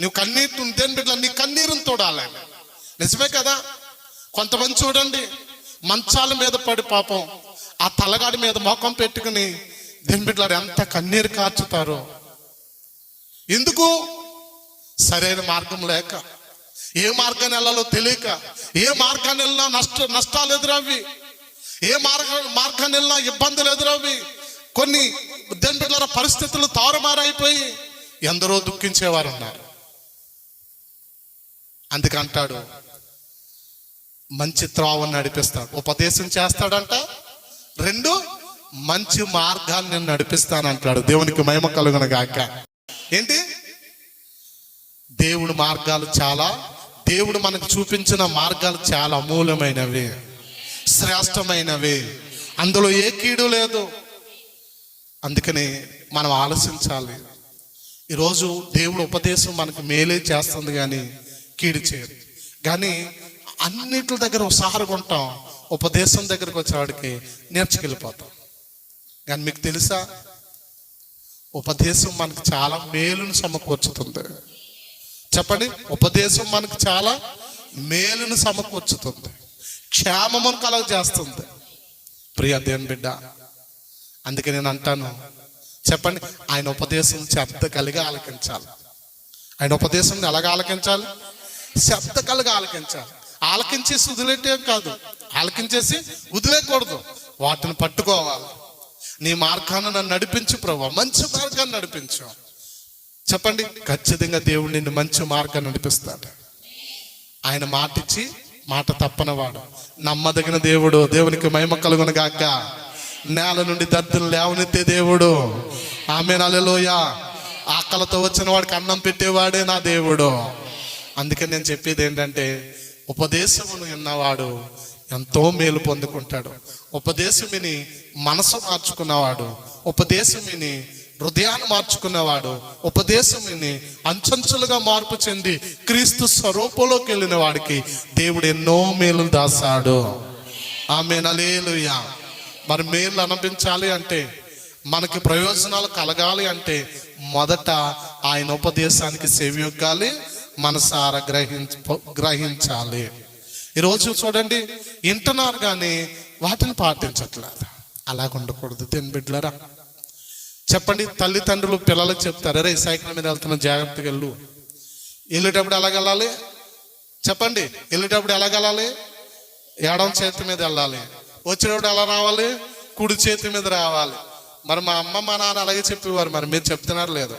నువ్వు కన్నీరు ఉంటే బిడ్డ నీ కన్నీరుని తోడాలి. నిజమే కదా? కొంతమంది చూడండి మంచాల మీద పడి పాపం ఆ తలగాడి మీద మొఖం పెట్టుకుని దేని బిడ్డలు ఎంత కన్నీరు కార్చుతారో. ఎందుకు? సరైన మార్గం లేక ఏ మార్గాన్ని వెళ్ళాలో తెలియక ఏ మార్గాన్ని వెళ్ళినా నష్ట నష్టాలు ఎదురవి ఏ మార్గ మార్గాన్ని వెళ్ళినా ఇబ్బందులు ఎదురవి కొన్ని దేని బిడ్డల పరిస్థితులు తారుమారైపోయి ఎందరో దుఃఖించేవారు ఉన్నారు అందుకంటాడు మంచి త్రోవను నడిపిస్తాడు. ఉపదేశం చేస్తాడంట. రెండు మంచి మార్గాన్ని నేను నడిపిస్తానంటాడు. దేవునికి మహిమ కలుగును గాక. ఏంటి? దేవుడి మార్గాలు చాలా దేవుడు మనకు చూపించిన మార్గాలు చాలా అమూల్యమైనవి శ్రేష్టమైనవి. అందులో ఏ కీడు లేదు. అందుకని మనం ఆలోచించాలి. ఈరోజు దేవుడు ఉపదేశం మనకు మేలే చేస్తుంది కానీ కీడు చేయదు కానీ అన్నిటి దగ్గర ఒకసారిగా ఉంటాం ఉపదేశం దగ్గరకు వచ్చేవాడికి నేర్చుకెళ్ళిపోతాం. కానీ మీకు తెలుసా? ఉపదేశం మనకు చాలా మేలును సమకూర్చుతుంది. చెప్పండి ఉపదేశం మనకు చాలా మేలును సమకూర్చుతుంది. క్షేమమును కలగ చేస్తుంది. ప్రియ దేవుని బిడ్డ అందుకే నేను అంటాను చెప్పండి ఆయన ఉపదేశం చెత్త కలిగి ఆలకించాలి. ఆయన ఉపదేశం ఎలాగ ఆలకించాలి? శబ్ద కలిగి ఆలకించాలి. ఆలకించేసి వదిలేటే కాదు. ఆలకించేసి వదిలేయకూడదు వాటిని పట్టుకోవాలి. నీ మార్గాన్ని నన్ను నడిపించు ప్రభు. మంచి మార్గాన్ని నడిపించు. చెప్పండి ఖచ్చితంగా దేవుడు నిన్ను మంచి మార్గాన్ని నడిపిస్తాడు. ఆయన మాటిచ్చి మాట తప్పనవాడు. నమ్మదగిన దేవుడు దేవునికి మహిమ కలుగునగాక నేల నుండి దద్దులు లేవనెత్తే దేవుడు. ఆమె నలలోయ ఆకలతో వచ్చిన వాడికి అన్నం పెట్టేవాడే నా దేవుడు. అందుకే నేను చెప్పేది ఏంటంటే ఉపదేశమును విన్నవాడు ఎంతో మేలు పొందుకుంటాడు. ఉపదేశం విని మనసు మార్చుకున్నవాడు ఉపదేశం విని హృదయాన్ని మార్చుకున్నవాడు ఉపదేశం విని అంచంచులుగా మార్పు చెంది క్రీస్తు స్వరూపంలోకి వెళ్ళిన వాడికి దేవుడు ఎన్నో మేలు దాసాడు. ఆమె నలేలుయా మరి మేలు అనిపించాలి అంటే మనకి ప్రయోజనాలు కలగాలి అంటే మొదట ఆయన ఉపదేశానికి సేవ్యొగ్గాలి మనసార గ్రహించ గ్రహించాలి. ఈరోజు చూడండి వింటున్నారు కానీ వాటిని పాటించట్లేదు. అలాగ ఉండకూడదు దీని బిడ్డలరా. చెప్పండి తల్లిదండ్రులు పిల్లలకు చెప్తారు అరే సైకిల్ మీద వెళ్తున్న జాగ్రత్తగా వెళ్ళు. వెళ్ళేటప్పుడు ఎలాగెళ్ళాలి చెప్పండి వెళ్ళేటప్పుడు ఎలాగెళ్ళాలి ఎడం చేతి మీద వెళ్ళాలి. వచ్చేటప్పుడు ఎలా రావాలి? కుడి చేతి మీద రావాలి. మరి మా అమ్మ మా నాన్న అలాగే చెప్పేవారు మరి మీరు చెప్తున్నారు లేదు.